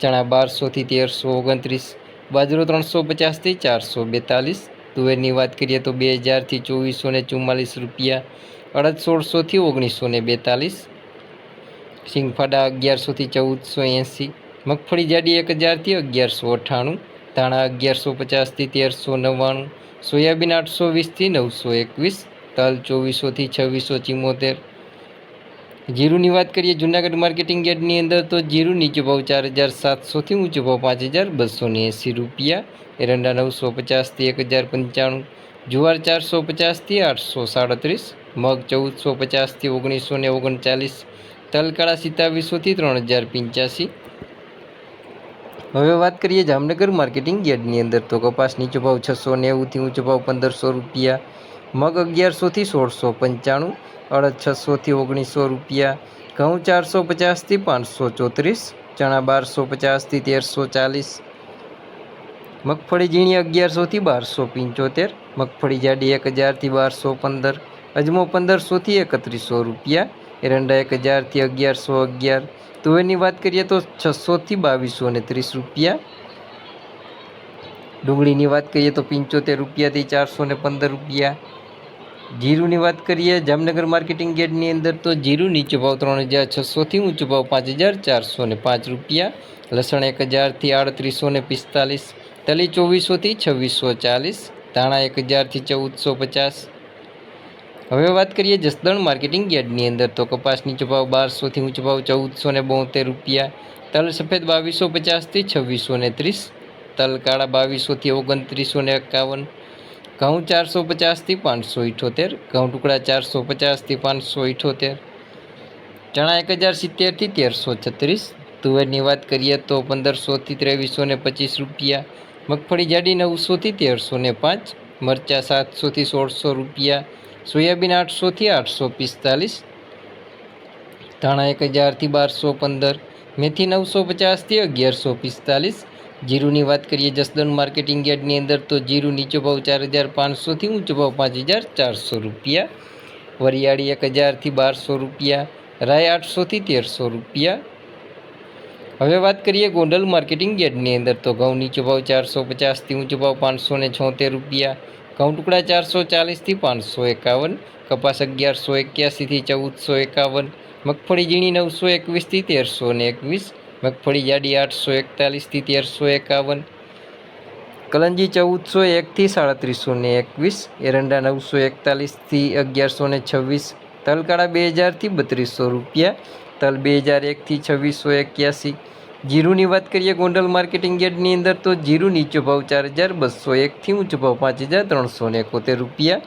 ચણા બારસોથી તેરસો ઓગણત્રીસ, બાજરો ત્રણસો પચાસથી ચારસો બેતાલીસ, તુવેરની વાત કરીએ તો બે હજારથી ચોવીસો ને ચુમ્માલીસ રૂપિયા, અડદ સોળસોથી ઓગણીસો ને બેતાલીસ સિંગફાડા અગિયારસોથી ચૌદસો એંસી, મગફળી જાડી એક હજારથી અગિયારસો અઠ્ઠાણું, ધાણા અગિયારસો પચાસથી તેરસો નવ્વાણું, સોયાબીન આઠસો વીસથી નવસો એકવીસ, તલ ચોવીસોથી છવ્વીસો ચિમ્મોતેર જીરુની વાત કરીએ, જુનાગઢ માર્કેટિંગ યાર્ડની અંદર તો જીરું નીચો ભાવ ચાર હજાર સાતસોથી ઊંચો ભાવ પાંચ હજાર બસો ને એંસી રૂપિયા. એરંડા નવસો પચાસથી એક હજાર પંચાણું. જુવાર ચારસો પચાસથી આઠસો સાડત્રીસ. મગ ચૌદસો પચાસથી ઓગણીસો ને ઓગણચાલીસ. તલકાળા સિત્તાવીસોથી ત્રણ હજાર પંચ્યાસી. હવે વાત કરીએ જામનગર માર્કેટિંગ યાર્ડની અંદર તો કપાસ નીચો ભાવ છસો નેવુંથી ઊંચો ભાવ પંદરસો રૂપિયા. મગ અગિયારસોથી સોળસો પંચાણું, અડદ છસોથી ઓગણીસો રૂપિયા, ઘઉં ચારસો પચાસથી પાંચસો ચોત્રીસ, ચણા બારસો પચાસથી તેરસો ચાલીસ. મગફળી ઝીણી અગિયારસોથી બારસો પંચોતેર, મગફળી જાડી એક હજારથી બારસો પંદર, અજમો પંદરસોથી એકત્રીસો રૂપિયા, એરંડા એક હજારથી અગિયારસો અગિયાર, તુવેરની વાત કરીએ તો છસોથી બાવીસો ને ત્રીસ રૂપિયા. ડુંગળીની વાત કરીએ તો પંચોતેર રૂપિયાથી ચારસો ને પંદર રૂપિયા. જીરુની વાત કરીએ, જામનગર માર્કેટિંગ ગેટની અંદર તો જીરું નીચો ભાવ ત્રણ હજાર છસોથી ઊંચો ભાવ પાંચ હજાર ચારસો ને પાંચ રૂપિયા. લસણ એક હજારથી આડત્રીસો ને પિસ્તાલીસ. તલી ચોવીસોથી છવ્વીસો ચાલીસ. ધાણા એક હજારથી ચૌદસો પચાસ. હવે વાત કરીએ જસદણ માર્કેટિંગ યાર્ડની અંદર તો કપાસ નીચો ભાવ બારસોથી ઊંચો ભાવ ચૌદસો ને બોતેર રૂપિયા. તલ સફેદ બાવીસો પચાસથી છવ્વીસો ને ત્રીસ. તલ કાળા બાવીસોથી ઓગણત્રીસો ને એકાવન. ઘઉં ચારસો પચાસથી પાંચસો ઇઠોતેર, ઘઉં ટુકડા ચારસો પચાસથી પાંચસો ઇઠોતેર, ચણા એક હજાર સિત્તેરથી તેરસો છત્રીસ, તુવેરની વાત કરીએ તો પંદરસોથી ત્રેવીસો ને પચીસ રૂપિયા, મગફળી જાડી નવસોથી તેરસો ને પાંચ, મરચાં સાતસોથી સોળસો રૂપિયા, સોયાબીન આઠસોથી આઠસો પિસ્તાલીસ, ધાણા એક હજારથી બારસો પંદર, મેથી નવસો પચાસથી અગિયારસો પિસ્તાલીસ જીરુની વાત કરીએ જસદન માર્કેટિંગ યાર્ડની અંદર, તો જીરું નીચો ભાવ ચાર હજાર પાંચસોથી ઊંચો ભાવ પાંચ હજાર ચારસો રૂપિયા. વરિયાળી એક હજારથી બારસો રૂપિયા. રાય આઠસોથી તેરસો રૂપિયા. હવે વાત કરીએ ગોંડલ માર્કેટિંગ યાર્ડની અંદર, તો ઘઉં નીચો ભાવ ચારસો પચાસથી ઊંચો ભાવ પાંચસો ને છોતેર રૂપિયા. ઘઉં ટુકડા ચારસો ચાલીસથી પાંચસો એકાવન. કપાસ અગિયારસો એક્યાસીથી ચૌદસો એકાવન. મગફળી ઝીણી નવસો એકવીસથી તેરસો ને એકવીસ. મગફળી જાડી આઠસો એકતાલીસથી તેરસો એકાવન, કલંજી ચૌદસો એકથી સાડત્રીસો ને એકવીસ, એરંડા નવસો એકતાલીસથી અગિયારસો ને છવ્વીસ, તલકાળા બે હજારથી બત્રીસો રૂપિયા, તલ બે હજાર એકથી છવ્વીસો એક્યાસી. જીરુની વાત કરીએ ગોંડલ માર્કેટિંગ યાર્ડની અંદર તો જીરું નીચો ભાવ ચાર હજાર બસો એકથી ઊંચો ભાવ પાંચ હજાર ત્રણસો ને એકોતેર રૂપિયા.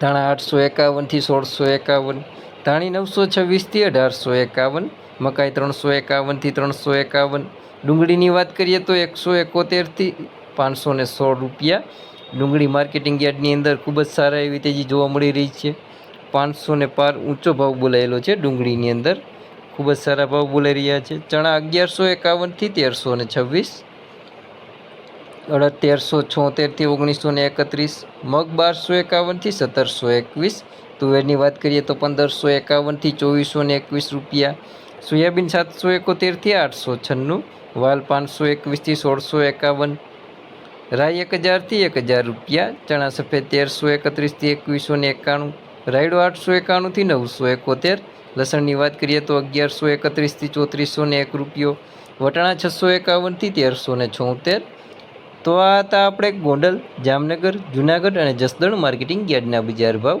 ધાણા આઠસો એકાવનથી સોળસો એકાવન ધાણી નવસો છવ્વીસથી અઢારસો એકાવન, મકાઈ ત્રણસો એકાવનથી ત્રણસો એકાવન, ડુંગળીની વાત કરીએ તો એકસો એકોતેરથી પાંચસો ને સોળ રૂપિયા. ડુંગળી માર્કેટિંગ યાર્ડની અંદર ખૂબ જ સારા એવી તેજી જોવા મળી રહી છે. પાંચસો ને પાર ઊંચો ભાવ બોલાયેલો છે ડુંગળીની અંદર. ખૂબ જ સારા ભાવ બોલાઈ રહ્યા છે. ચણા અગિયારસો એકાવનથી તેરસો ને છવ્વીસ, અડદ તેરસો છોતેરથી ઓગણીસો ને એકત્રીસ, મગ બારસો એકાવનથી સત્તરસો એકવીસ તુવેરની વાત કરીએ તો પંદરસો એકાવનથી ચોવીસો ને એકવીસ રૂપિયા. સોયાબીન સાતસો એકોતેરથી આઠસો, છન્નું. વાલ પાંચસો એકવીસથી સોળસો એકાવન. રાઈ એક હજારથી એક હજાર રૂપિયા. ચણા સફેદ તેરસો એકત્રીસથી એકવીસો ને એકાણું. રાયડો આઠસો એકાણુંથી નવસો એકોતેર. લસણની વાત કરીએ તો અગિયારસો એકત્રીસથી ચોત્રીસો ને એક રૂપિયો. વટાણા છસો એકાવનથી તેરસો ને છોતેર. તો આ હતા આપણે ગોંડલ, જામનગર, જુનાગઢ અને જસદણ માર્કેટિંગ યાર્ડના બજાર ભાવ.